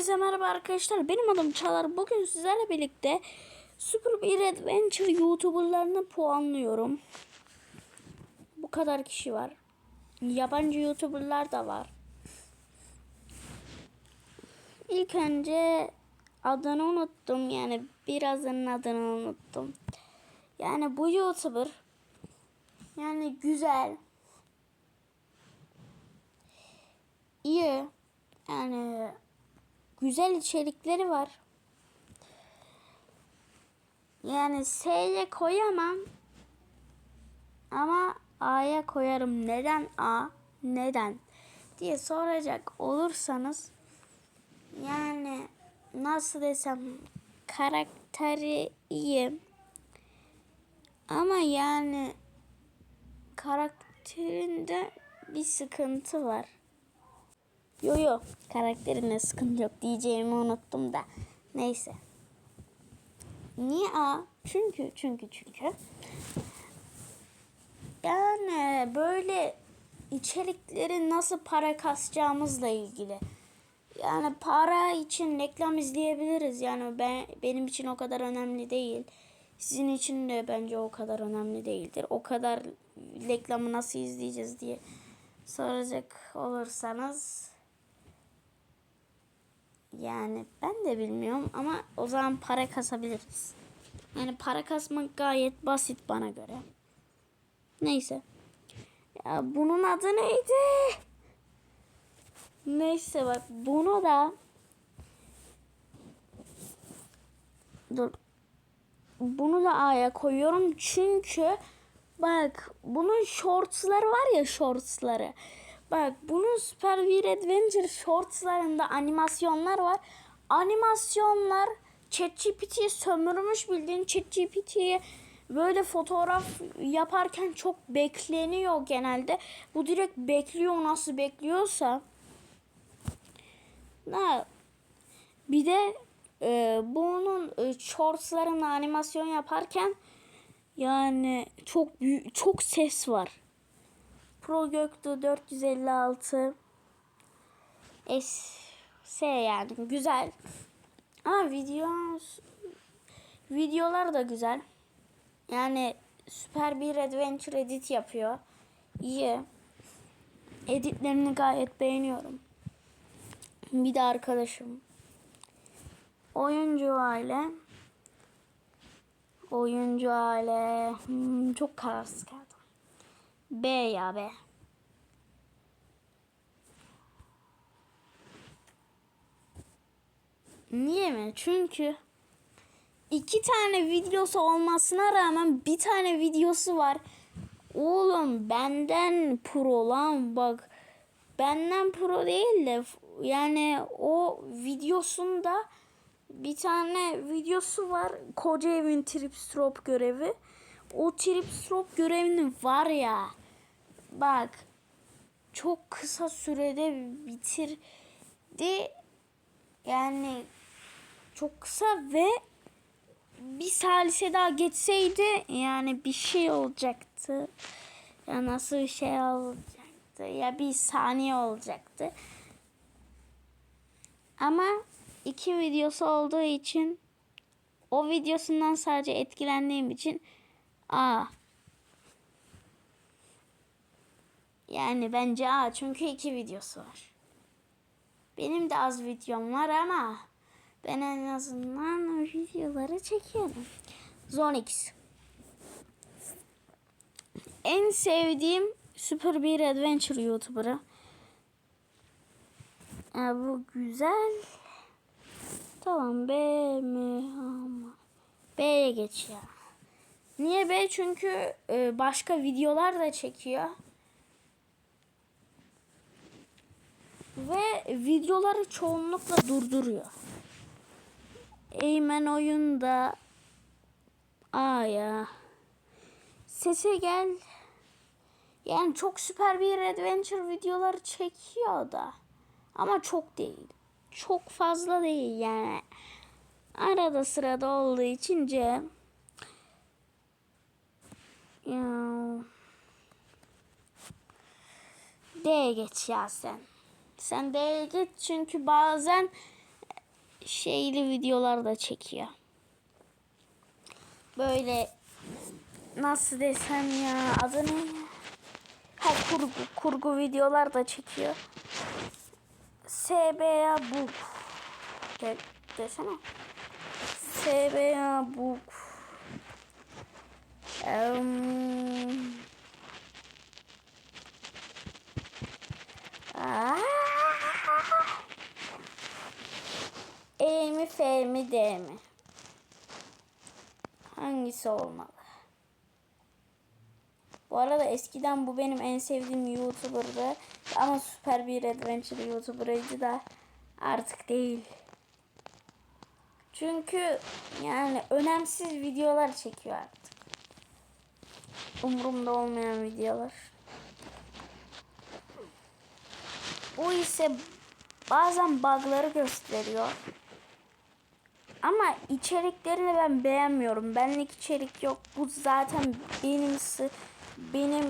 Hepinize merhaba arkadaşlar. Benim adım Çağlar. Bugün sizlerle birlikte Super bir Adventure YouTuber'larını puanlıyorum. Bu kadar kişi var. Yabancı YouTuber'lar da var. İlk önce adını unuttum. Yani birazının adını unuttum. Yani bu YouTuber yani güzel. iyi. Güzel içerikleri var. Yani S'ye koyamam. Ama A'ya koyarım. Neden A? Neden? diye soracak olursanız yani nasıl desem karakteri iyi. Ama yani karakterinde bir sıkıntı var. Yo yo karakterinde sıkıntı yok diyeceğimi unuttum da. Neyse. Niye A? Çünkü çünkü çünkü. Yani böyle içerikleri nasıl para kasacağımızla ilgili. Yani para için reklam izleyebiliriz. Yani ben benim için o kadar önemli değil. Sizin için de bence o kadar önemli değildir. O kadar reklamı nasıl izleyeceğiz diye soracak olursanız yani ben de bilmiyorum ama o zaman para kasabiliriz. Yani para kasmak gayet basit bana göre. Neyse. Ya bunun adı neydi? Neyse bak bunu da dur. Bunu da A'ya koyuyorum çünkü bak bunun shortsları var ya shortsları. Bak bunun Super bir Adventure shortslarında animasyonlar var. Animasyonlar ChatGPT'yi sömürmüş bildiğin ChatGPT'ye böyle fotoğraf yaparken çok bekleniyor genelde. Bu direkt bekliyor nasıl bekliyorsa. Ha, bir de e, bunun e, shortslarına animasyon yaparken yani çok büyük, çok ses var. Pro Göktuğ 456 S S yani güzel. Ama video videolar da güzel. Yani süper bir adventure edit yapıyor. İyi. Editlerini gayet beğeniyorum. Bir de arkadaşım. Oyuncu aile. Oyuncu aile. Hmm, çok kararsız kaldım. B ya B. Niye mi? Çünkü iki tane videosu olmasına rağmen bir tane videosu var. Oğlum benden pro lan bak. Benden pro değil de yani o videosunda bir tane videosu var. Koca evin trip strop görevi. O trip strop görevini var ya. Bak çok kısa sürede bitirdi. Yani çok kısa ve bir salise daha geçseydi yani bir şey olacaktı. Ya nasıl bir şey olacaktı? Ya bir saniye olacaktı. Ama iki videosu olduğu için o videosundan sadece etkilendiğim için A. Yani bence A çünkü iki videosu var. Benim de az videom var ama ben en azından videoları çekiyorum. Zonix. En sevdiğim Super bir Adventure YouTuber'ı. Ya bu güzel. Tamam B mi? Ama. B'ye geç ya. Niye B? Çünkü e, başka videolar da çekiyor. Ve videoları çoğunlukla durduruyor. Eymen oyunda A ya. Sese gel. Yani çok süper bir adventure videoları çekiyor da. Ama çok değil. Çok fazla değil yani. Arada sırada olduğu için C. Ya. D'ye geç ya sen. Sen D'ye geç çünkü bazen şeyli videolar da çekiyor. Böyle nasıl desem ya adı ne? Ha kurgu, kurgu videolar da çekiyor. SBA Book. Gel desene. SBA Book. Um, Aa! E mi F mi D mi? Hangisi olmalı? Bu arada eskiden bu benim en sevdiğim YouTuber'dı. Ama süper bir adventure YouTuber'ıydı da artık değil. Çünkü yani önemsiz videolar çekiyor artık. Umurumda olmayan videolar. O ise bazen bug'ları gösteriyor. Ama içeriklerini ben beğenmiyorum. Benlik içerik yok. Bu zaten benim benim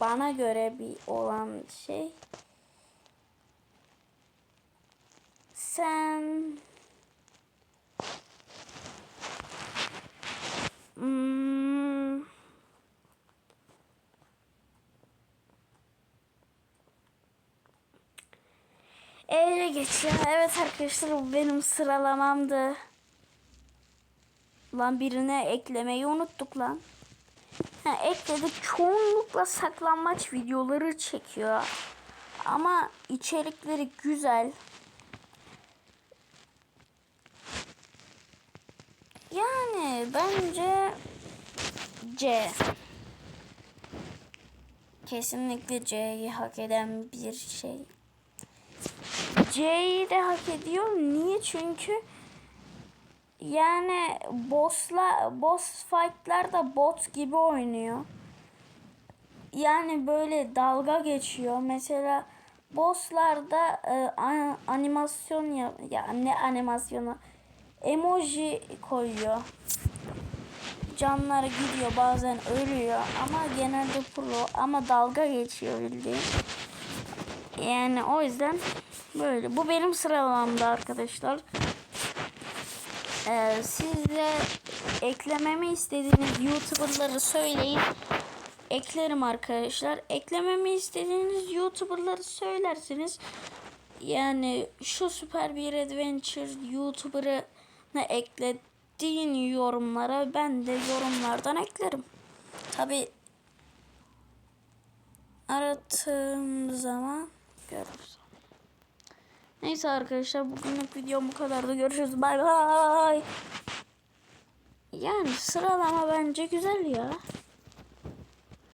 bana göre bir olan şey. Sen Hmm. Ele geçiyor. Evet arkadaşlar bu benim sıralamamdı. Lan birine eklemeyi unuttuk lan. Ha, ekledik. Çoğunlukla saklanmaç videoları çekiyor. Ama içerikleri güzel. Yani bence C. Kesinlikle C'yi hak eden bir şey. C'yi de hak ediyor. Niye? Çünkü yani bossla boss fight'lar da bot gibi oynuyor. Yani böyle dalga geçiyor. Mesela bosslarda e, animasyon ya, ya ne animasyonu emoji koyuyor. Canları gidiyor bazen ölüyor ama genelde pro ama dalga geçiyor bildiğin. Yani o yüzden böyle. Bu benim sıralamamda arkadaşlar. Ee, siz de eklememi istediğiniz YouTuber'ları söyleyin. Eklerim arkadaşlar. Eklememi istediğiniz YouTuber'ları söylersiniz. Yani şu süper bir adventure YouTuber'ını eklediğin yorumlara ben de yorumlardan eklerim. Tabi aradığım zaman görürüz. Neyse arkadaşlar bugünlük videom bu kadardı. Görüşürüz. Bay bay. Yani sıralama bence güzel ya.